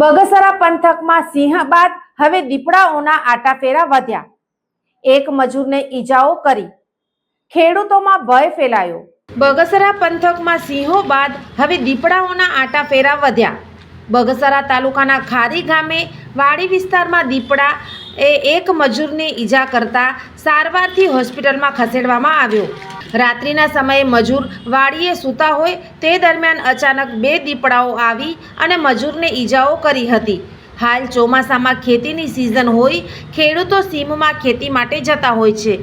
બગસરા પંથકમાં સિંહ બાદ હવે દીપડાઓના આટાફેરા વધ્યા. એક મજૂરને ઈજાઓ કરી. ખેડૂતોમાં ભય ફેલાયો. બગસરા પંથકમાં સિંહો બાદ હવે દીપડાઓના આટાફેરા વધ્યા. બગસરા તાલુકાના ખારી ગામે વાડી વિસ્તારમાં દીપડા એ એક મજૂરને ઈજા કરતા સારવારથી હોસ્પિટલમાં ખસેડવામાં આવ્યો. રાત્રિના સમયે મજૂર વાડીએ સૂતા હોય તે દરમિયાન અચાનક બે દીપડાઓ આવી અને મજૂરને ઈજાઓ કરી હતી. હાલ ચોમાસામાં ખેતીની સિઝન હોય, ખેડૂતો સીમમાં ખેતી માટે જતા હોય છે.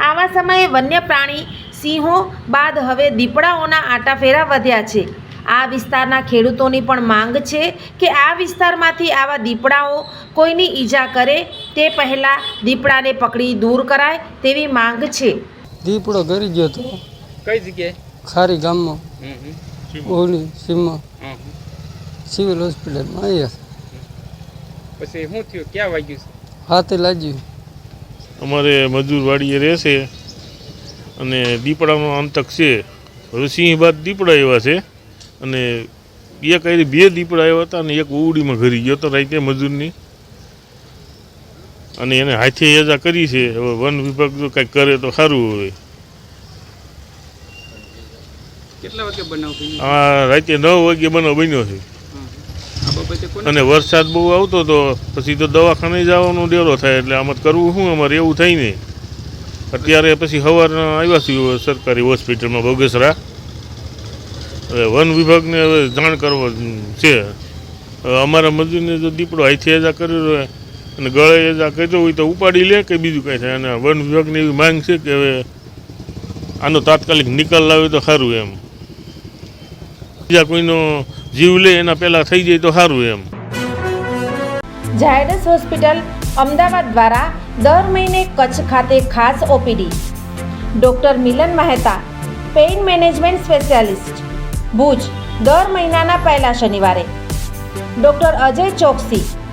આવા સમયે વન્ય પ્રાણી સિંહો બાદ હવે દીપડાઓના આટાફેરા વધ્યા છે. આ વિસ્તારના ખેડૂતોની પણ માંગ છે કે આ વિસ્તારમાંથી આવા દીપડાઓ કોઈની ઈજા કરે તે પહેલાં દીપડાને પકડી દૂર કરાય તેવી માંગ છે. દીપડો ગરી ગયો તો કઈ જગ્યાએ? ખારી ગામમાં. ઓલી સીમમાં. સિવિલ હોસ્પિટલમાં આવ્યા પછી શું થયું? ક્યાં વાગ્યું છે? હાથે લાગ્યું. અમારે મજૂર વાડીએ રહેશે અને દીપડાનો આંતક છે. સિંહ બાદ દીપડા એવા છે અને એક આરી બે દીપડા આવ્યા હતા અને એક ઉડીમાં ઘરી ગયો હતો રાતે મજૂરની. અને એને હાથે યજા કરી છે. હવે વન વિભાગ જો કંઈક કરે તો સારું હોય. હા રાતે નવ વાગે બનાવ બન્યો છે. અને વરસાદ બહુ આવતો તો પછી તો દવાખાને જવાનો ડેરો થાય એટલે આમાં કરવું શું? અમારે એવું થાય નહીં અત્યારે પછી સવારના આવ્યા છીએ સરકારી હોસ્પિટલમાં બગસરા. હવે વન વિભાગને હવે જાણ કરવા છે. અમારા મજૂરને જો દીપડો હાથે એજા કર્યો હોય અને ગળે એજા કર્યો હોય તો ઉપાડી લે કે બીજું કાંઈ થાય. અને વન વિભાગની એવી માંગ છે કે હવે આનો તાત્કાલિક નિકાલ લાવે તો સારું એમ. બીજા કોઈનો જીવ લે એના પહેલાં થઈ જાય તો સારું એમ. ઝાયડસ હોસ્પિટલ અમદાવાદ દ્વારા દર મહિને કચ્છ ખાતે ખાસ OPD. Doctor Milan Mehta, pain management specialist. Bhuj, દર મહિનાના પહેલા શનિવારે. ડૉક્ટર અજય ચોકસી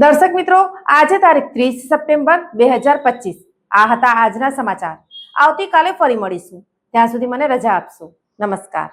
દર્શક મિત્રો, આજે તારીખ ત્રીસ સપ્ટેમ્બર બે હજાર પચીસ. આ હતા આજના સમાચાર. આવતીકાલે ફરી મળીશું. ત્યાં સુધી મને રજા આપશો. નમસ્કાર.